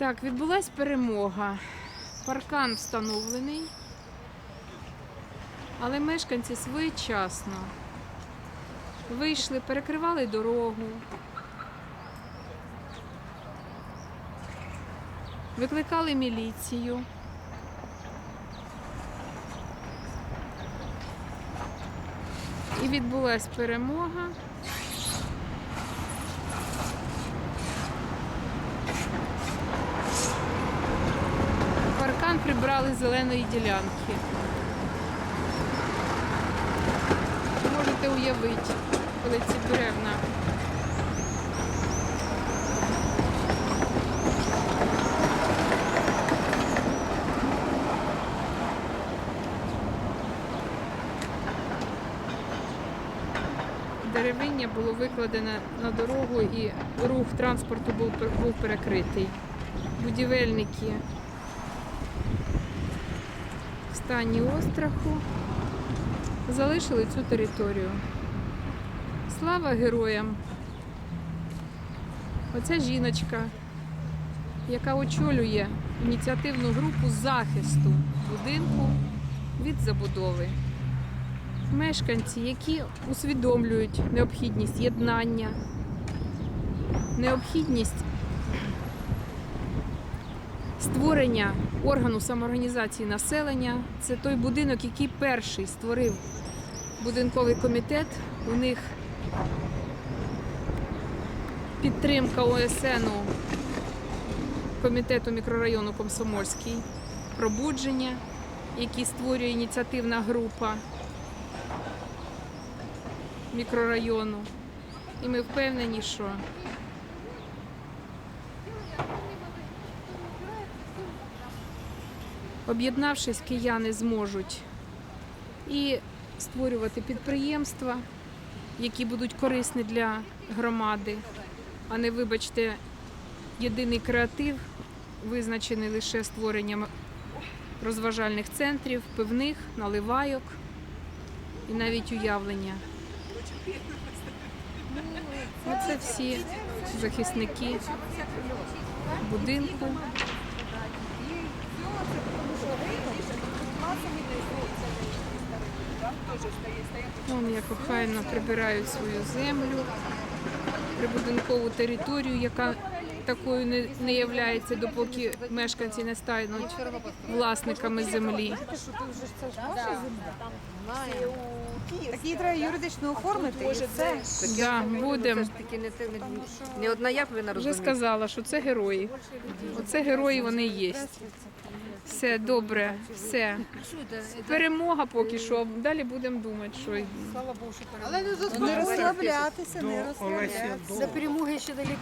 Так, відбулась перемога. Паркан встановлений. Але мешканці своєчасно вийшли, перекривали дорогу. Викликали міліцію. І відбулась перемога. Прибрали зеленої ділянки. Можете уявити, коли ці бревна. Деревиння було викладене на дорогу і рух транспорту був, перекритий. Будівельники стані остраху залишили цю територію. Слава героям! Оця жіночка, яка очолює ініціативну групу захисту будинку від забудови. Мешканці, які усвідомлюють необхідність єднання, необхідність створення органу самоорганізації населення. Це той будинок, який перший створив будинковий комітет. У них підтримка ОСНу комітету мікрорайону Комсомольський, пробудження, який створює ініціативна група мікрорайону. І ми впевнені, що об'єднавшись, кияни зможуть і створювати підприємства, які будуть корисні для громади, а не, вибачте, єдиний креатив, визначений лише створенням розважальних центрів, пивних, наливайок і навіть уявлення. Оце всі захисники будинку. Вон як охайно прибирають свою землю, прибудинкову територію, яка такою не, не являється, допоки мешканці не стануть власниками землі. Так її треба юридично оформити. і все. Да, будемо. Таки не, не, не одна я повинна Вже розуміти. сказала, що це герої. Оце герої вони є. Все добре, все. Перемога поки що. Далі будемо думати, що але Не розслаблятися, не розслаблятися. До перемоги ще далеко.